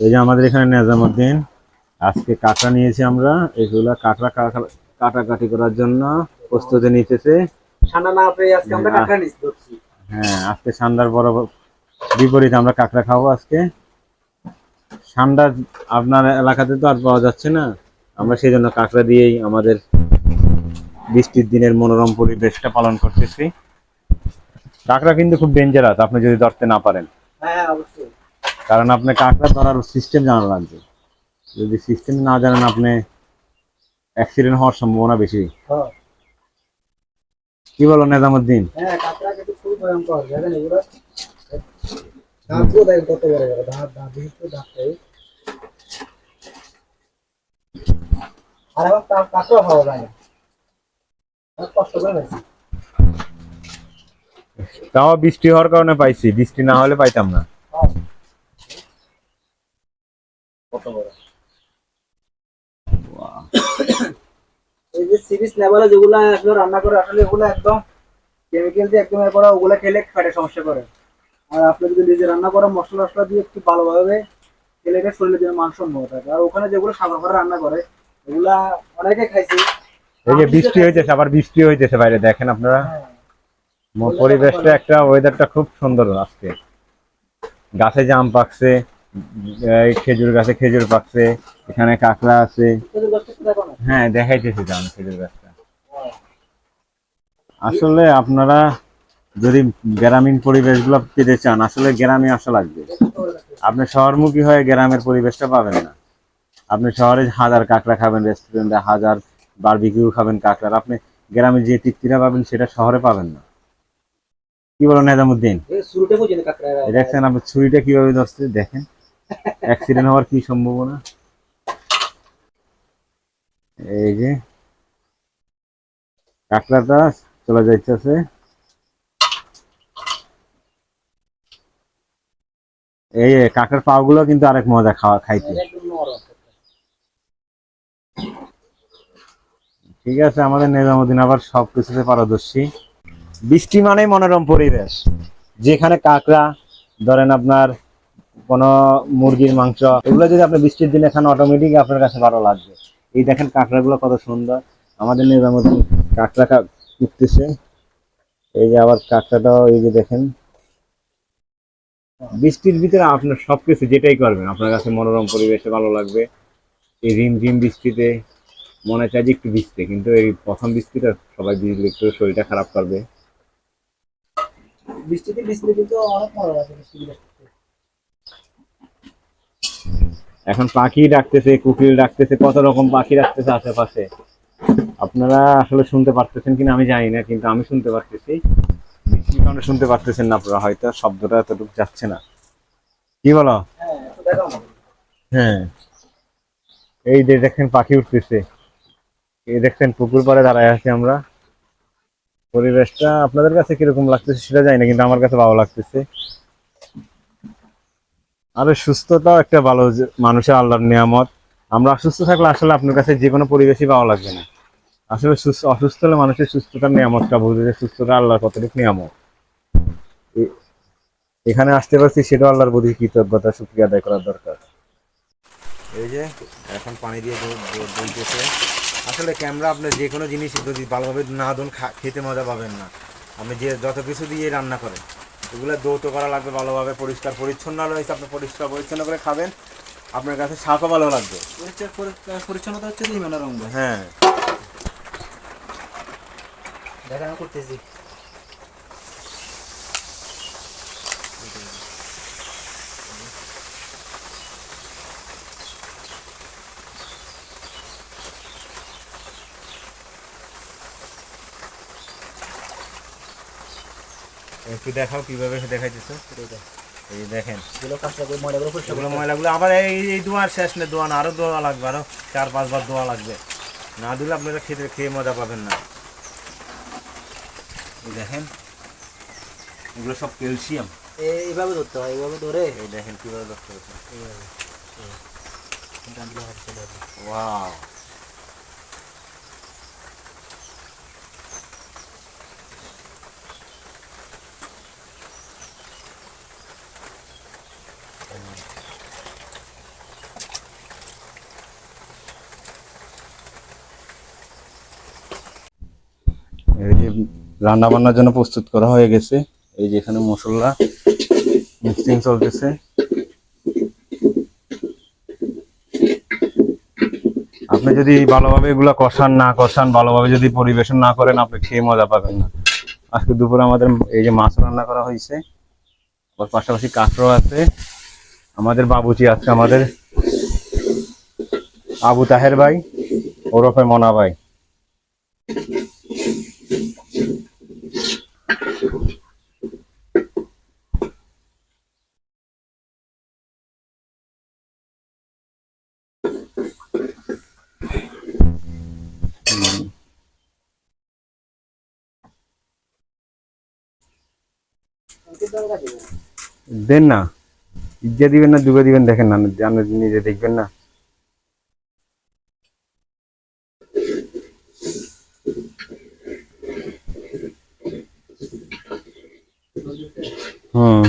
এই যে আমাদের এখানে নেজামুদ্দিন আজকে কাঁকড়া নিয়েছি আমরা। এগুলা কাঁকড়া কাটাকাটি করার জন্য প্রস্তুতি নিতেছে। ঠান্ডা না পেয়ে আজকে আমরা হ্যাঁ। হ্যাঁ আজকে সান্দার বড় বিপরীত আমরা কাঁকড়া খাব আজকে। সান্ডা আপনার এলাকাতে তো আর পাওয়া যাচ্ছে না। আমরা সেই জন্য কাঁকড়া দিয়েই আমাদের বৃষ্টির দিনের মনোরম পরিবেশটা পালন করতেছি। কাঁকড়া কিন্তু খুব ডেঞ্জারাস আপনি যদি ধরতে না পারেন। হ্যাঁ অবশ্যই। কারণ আপনি কাঁকড়া ধরার সিস্টেম জানা লাগবে। যদি সিস্টেম না জানেন আপনি অ্যাক্সিডেন্ট হওয়ার সম্ভাবনা বেশি। হ্যাঁ। কি বলো নেজামুদ্দিন? হ্যাঁ তাও বৃষ্টি হওয়ার কারণে পাইছি বৃষ্টি না হলে পাইতাম না হ্যাঁ। কত বড়? এই যে সিরিজ লেভেলে যেগুলো আসলে রান্না করে আসলে এগুলো একদম কেমিক্যাল দিয়ে একদম এরপরে ওগুলো খেলে পেটে সমস্যা করে। আর আপনি যদি নিজে রান্না করা মশলা টসলা দিয়ে একটু ভালোভাবে খেলে এটা শরীরের জন্য মানসম্মত থাকে। আর ওখানে যেগুলো সাগর ঘরে রান্না করে এগুলা অনেকে খাইছে। এই যে বৃষ্টি হইতেছে আবার বৃষ্টি হইতেছে বাইরে দেখেন আপনারা। হ্যাঁ। পরিবেশটা একটা ওয়েদারটা খুব সুন্দর আজকে। গাছে জাম পাকছে। খেজুর গাছে খেজুর পাকছে এখানে কাঁকড়া আছে। হ্যাঁ দেখাইতেছি জাম খেজুর গাছটা। আসলে আপনারা যদি গ্রামীণ পরিবেশগুলো পেতে চান আসলে গ্রামে আসা লাগবে। আপনি শহরমুখী হয়ে গ্রামের পরিবেশটা পাবেন না। আপনি শহরে হাজার কাঁকড়া খাবেন রেস্টুরেন্টে হাজার বারবিকিউ খাবেন কাঁকড়ার। আপনি গ্রামে যে তৃপ্তিটা পাবেন সেটা শহরে পাবেন না। কি বলেন নেজামুদ্দিন? দেখছেন আপনি ছুরিটা কীভাবে ধরছে? দেখেন। অ্যাক্সিডেন্ট হওয়ার কি সম্ভাবনা? এই যে কাঁকড়াটা চলে যাইতেছে। এই কাঁকড়ার পাগুলো কিন্তু আরেক মজা খাওয়া, খাইতে। ঠিক আছে, আমাদের নিজামুদ্দিন আবার সব কিছুতে পারদর্শী। বৃষ্টি মানেই মনোরম পরিবেশ। যেখানে কাঁকড়া, ধরেন আপনার কোনো মুরগির মাংস, এগুলো যদি আপনি বৃষ্টির দিনে খান অটোমেটিক আপনার কাছে ভালো লাগবে। এই দেখেন কাঁকড়াগুলো কত সুন্দর। আমাদের নিজামুদ্দিন কাঁকড়া কুটতেছে এই যে আবার কাঁকড়াটাও, এই যে দেখেন। বৃষ্টির ভিতরে আপনার সবকিছু যেটাই করবেন, আপনার কাছে মনোরম পরিবেশে ভালো লাগবে। এই রিম ঝিম বৃষ্টিতে, মনে চাই যে একটু ভিজতে, কিন্তু এই প্রথম বৃষ্টিটা সবাই ভিজলে একটু শরীরটা খারাপ করবে। বৃষ্টিতে বৃষ্টি কিন্তু অনেক মজা লাগে বৃষ্টি এখন পাখি ডাকতেছে, কুকিল ডাকতেছে, কত রকম পাখি ডাকতেছে আশেপাশে। আপনারা আসলে শুনতে পারতেছেন কিনা আমি জানি না, কিন্তু আমি শুনতে পারতেছি। কারণে শুনতে পারতেছেন না আপনারা, হয়তো শব্দটা এতটুকু যাচ্ছে না। কি বলো? হ্যাঁ। এই যে দেখেন পাখি উঠতেছে। এই দেখছেন পুকুর পাড়ে দাঁড়ায় আছি আমরা। পরিবেশটা আপনাদের কাছে কীরকম লাগতেছে সেটা জানি না, কিন্তু আমার কাছে ভালো লাগতেছে। আরে সুস্থতা, একটা ভালো মানুষের আল্লাহর নিয়ামত। আমরা অসুস্থ থাকলে আসলে আপনার কাছে যে কোনো পরিবেশই ভালো লাগবে না। আসলে সুস্থ, অসুস্থ হলে মানুষের সুস্থতার নিয়ামতটা বুঝবে যে সুস্থতা আল্লাহর কতটুকু নিয়ামত। এখানে আসতে পারছি, সেটাও আল্লাহর প্রতি কৃতজ্ঞতা, শুক্রিয়া আদায় করার দরকার। এই যে, এখন পানি দিয়ে আসলে ক্যামেরা আপনার যে কোনো জিনিস যদি ভালোভাবে না দোন খেতে মজা পাবেন না। আপনি যে, যত কিছু দিয়ে রান্না করেন। এগুলো দৌত করা লাগবে ভালোভাবে পরিষ্কার পরিচ্ছন্ন রয়েছে আপনি পরিষ্কার পরিচ্ছন্ন করে খাবেন। আপনার কাছে শাকও ভালো লাগবে। পরিষ্কার পরিচ্ছন্নতা হচ্ছে হ্যাঁ। দেখা আমি করতেছি। একটু দেখাও কীভাবে দেখাইতেছো। এই দেখেন। এগুলো ময়লাগুলো হবে। আবার এই এই দোয়ার শেষ নেই দোয়ান আরও দোয়া লাগবে আরও চার পাঁচবার দোয়া লাগবে। না দিলে আপনারা খেতে খেয়ে মজা পাবেন না। দেখেন এগুলো সব ক্যালসিয়াম। এই- এইভাবে ধরতে হয় এইভাবে ধরে। এই দেখেন কীভাবে দেখতে পাচ্ছেন এইভাবে। ওয়াও। এই যে রান্না বান্নার জন্য প্রস্তুত করা হয়ে গেছে। এই যে এখানে মশলা মিক্সিং চলতেছে। আপনি যদি ভালোভাবে এগুলা কষান, না কষান, ভালোভাবে যদি পরিবেশন না করেন, আপনি খেয়ে মজা পাবেন না। আজকে দুপুরে আমাদের এই যে মাছ রান্না করা হয়েছে, আবার পাশাপাশি কাঁকড়ো আছে। আমাদের বাবুচি আছে, আমাদের আবু তাহের ভাই, ওরফে মনা ভাই। দেন না। ইজ্জা দিবেন না দুবে দিবেন দেখেন না জানেন নিজে দেখবেন না। হুম।